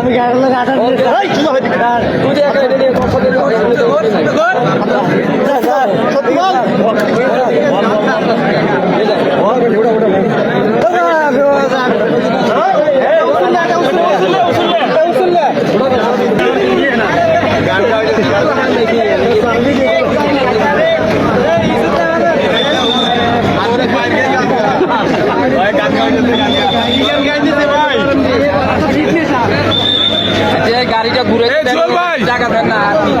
আমি গাড়ি লাগে আটা তুমি একা এটা দিয়ে কথা বলে গাড়িটা ঘুরে জায়গা দেন না আর কি।